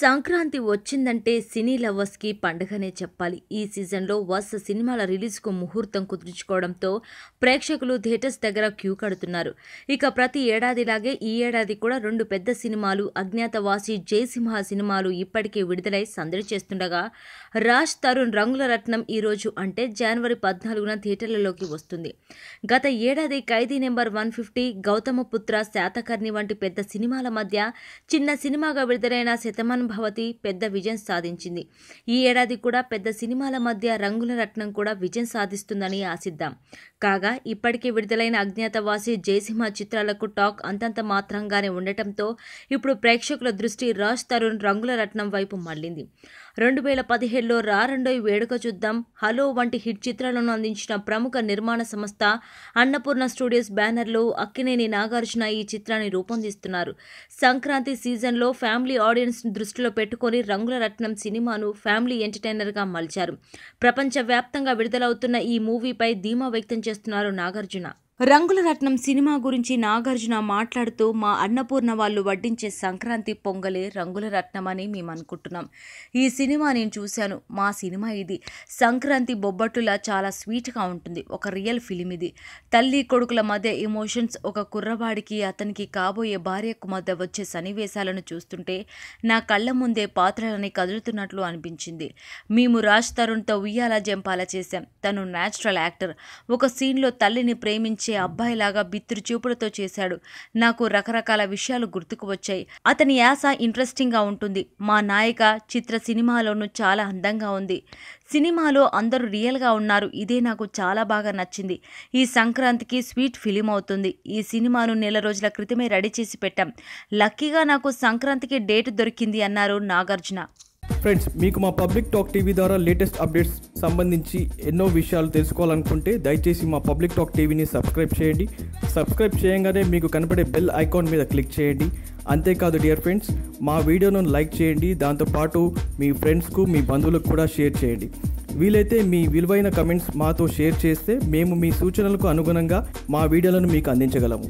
సంక్రాంతి వచ్చిందంటే సినీ లవర్స్కి పండుగనే చెప్పాలి. ఈ సీజన్లో వరుస సినిమాల రిలీజ్కు ముహూర్తం కుదుర్చుకోవడంతో ప్రేక్షకులు థియేటర్స్ దగ్గర క్యూ కడుతున్నారు. ఇక ప్రతి ఏడాదిలాగే ఈ ఏడాది కూడా రెండు పెద్ద సినిమాలు అజ్ఞాతవాసి జయసింహ సినిమాలు ఇప్పటికే విడుదలై సందడి చేస్తుండగా రాజ్ తరుణ్ రంగుల రత్నం ఈ రోజు అంటే జనవరి పద్నాలుగున థియేటర్లలోకి వస్తుంది. గత ఏడాది Khaidi number one fifty Gautamiputra Satakarni వంటి పెద్ద సినిమాల మధ్య చిన్న సినిమాగా విడుదలైన శతమాన్ భవతి పెద్ద విజయం సాధించింది. ఈ ఏడాది కూడా పెద్ద సినిమాల మధ్య రంగుల రత్నం కూడా విజయం సాధిస్తుందని ఆశిద్దాం. కాగా ఇప్పటికే విడుదలైన అజ్ఞాతవాసి జయసింహ చిత్రాలకు టాక్ అంతంత మాత్రంగానే ఉండటంతో ఇప్పుడు ప్రేక్షకుల దృష్టి రాజ్ తరుణ్ రంగుల రత్నం వైపు మళ్ళింది రెండు వేల పదిహేడులో రారండోయ్ వేడుక చూద్దాం. హలో వంటి హిట్ చిత్రాలను అందించిన ప్రముఖ నిర్మాణ సంస్థ అన్నపూర్ణ స్టూడియోస్ బ్యానర్లో అక్కినేని నాగార్జున ఈ చిత్రాన్ని రూపొందిస్తున్నారు. సంక్రాంతి సీజన్లో ఫ్యామిలీ ఆడియన్స్ దృష్టిలో పెట్టుకొని రంగుల రత్నం సినిమాను ఫ్యామిలీ ఎంటర్టైనర్గా మలిచారు. ప్రపంచవ్యాప్తంగా విడుదలవుతున్న ఈ మూవీపై ధీమా వ్యక్తం చేస్తున్నారు నాగార్జున. రంగుల రత్నం సినిమా గురించి నాగార్జున మాట్లాడుతూ మా అన్నపూర్ణ వాళ్ళు వడ్డించే సంక్రాంతి పొంగలే రంగుల రత్నం అని మేము అనుకుంటున్నాం. ఈ సినిమా నేను చూశాను. మా సినిమా ఇది. సంక్రాంతి బొబ్బట్టులా చాలా స్వీట్గా ఉంటుంది. ఒక రియల్ ఫిలిం ఇది. తల్లి కొడుకుల మధ్య ఎమోషన్స్ ఒక కుర్రవాడికి అతనికి కాబోయే భార్యకు మధ్య వచ్చే సన్నివేశాలను చూస్తుంటే నా కళ్ళ ముందే పాత్రలని కదులుతున్నట్లు అనిపించింది. మేము రాజ్ తరుణ్తో ఉయ్యాల జంపాల చేశాం. తను న్యాచురల్ యాక్టర్. ఒక సీన్లో తల్లిని ప్రేమించి అబ్బాయిలాగా బిత్తురు చూపులతో చేశాడు. నాకు రకరకాల విషయాలు గుర్తుకు వచ్చాయి. అతని యాస ఇంట్రెస్టింగ్గా ఉంటుంది. మా నాయిక చిత్ర సినిమాలోనూ చాలా అందంగా ఉంది. సినిమాలో అందరూ రియల్గా ఉన్నారు. ఇదే నాకు చాలా బాగా నచ్చింది. ఈ సంక్రాంతికి స్వీట్ ఫిలిం అవుతుంది. ఈ సినిమాను నెల రోజుల క్రితమే రెడీ చేసి పెట్టాం. లక్కీగా నాకు సంక్రాంతికి డేట్ దొరికింది అన్నారు నాగార్జున. ఫ్రెండ్స్ మీకు మా పబ్లిక్ టాక్ టీవీ ద్వారా లేటెస్ట్ అప్డేట్స్ సంబంధించి ఎన్నో విషయాలు తెలుసుకోవాలనుకుంటే దయచేసి మా పబ్లిక్ టాక్ టీవీని సబ్స్క్రైబ్ చేయండి. సబ్స్క్రైబ్ చేయగానే మీకు కనపడే బెల్ ఐకాన్ మీద క్లిక్ చేయండి. అంతేకాదు డియర్ ఫ్రెండ్స్ మా వీడియోను లైక్ చేయండి. దాంతోపాటు మీ ఫ్రెండ్స్కు మీ బంధువులకు కూడా షేర్ చేయండి. వీలైతే మీ విలువైన కమెంట్స్ మాతో షేర్ చేస్తే మేము మీ సూచనలకు అనుగుణంగా మా వీడియోలను మీకు అందించగలము.